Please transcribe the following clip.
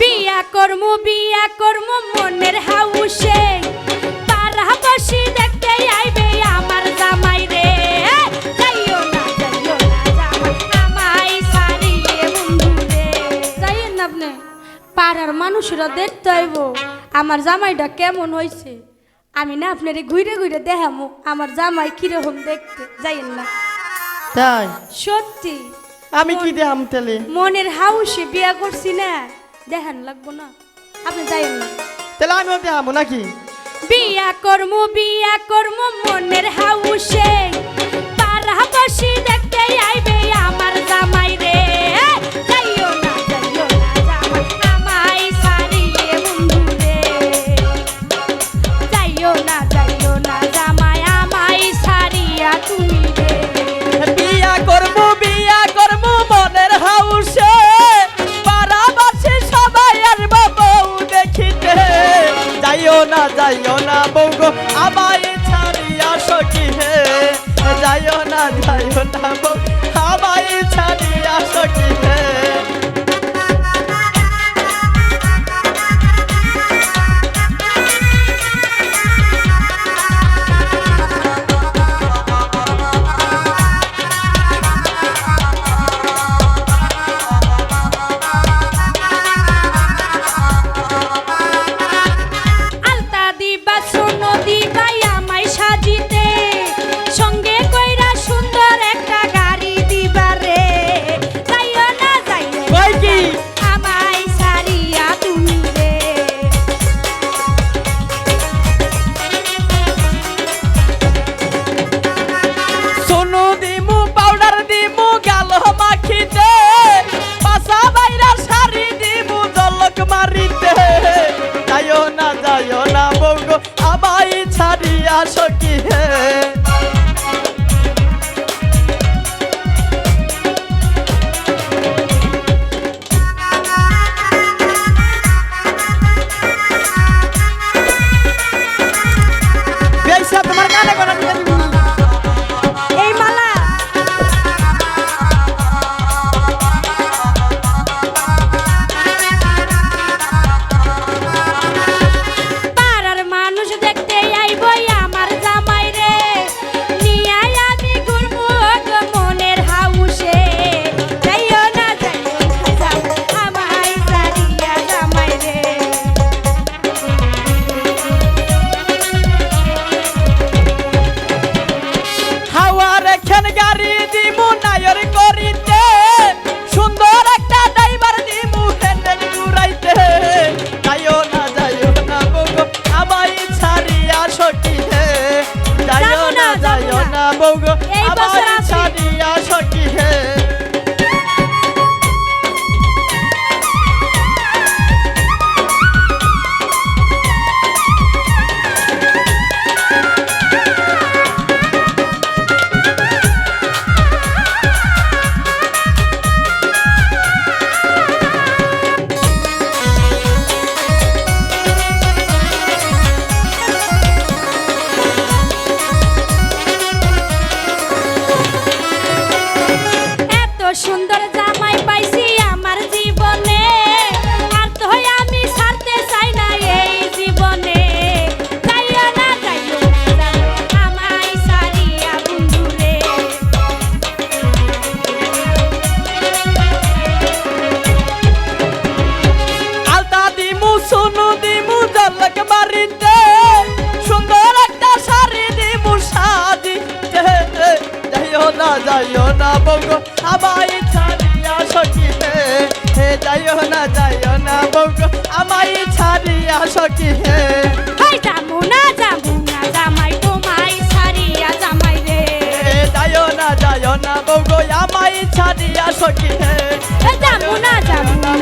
বিয়া কর্ম বিয়া কর্ম মনের হাউসে। তারা বসি দেখতে আইবে আমার জামাই রে। যাইও না যাইও না জামাই আমায় সারিয়ে বন্ধু রে। যাইয়েন না আপনি পাড়ার মানুষরা দেখতে আইব আমার জামাইটা কেমন হয়েছে আমি না আপনারে ঘুরে ঘুরে দেখামো আমার জামাই কীরকম দেখতে। যাইয়েন না। তাই? সত্যি। আমি কি দেহাম তেলে মনের হাউসে বিয়া করছি না। দেখান লাগবো না। আপনি যাই না। তাহলে আমি যাব নাকি? বিয়া কর্ম বিয়া কর্ম মনের হাউসে। না যাইও না বউ আবাই ছাড়িয়া সখী হে। যাইও না যাইও না বউ ছাড়িয়া সখী হে বেশা তোমার কানে না বউগো আমাই ছাড়িয়া সখী হে যাইও না যাইও না বউগো আমাই ছাড়িয়া সখী হে যাব না যাব না জামাই তোমায় সারিয়া জামাই রে। যাইও না যাইও না বউগো আমাই ছাড়িয়া সখী হে যাব না যাব না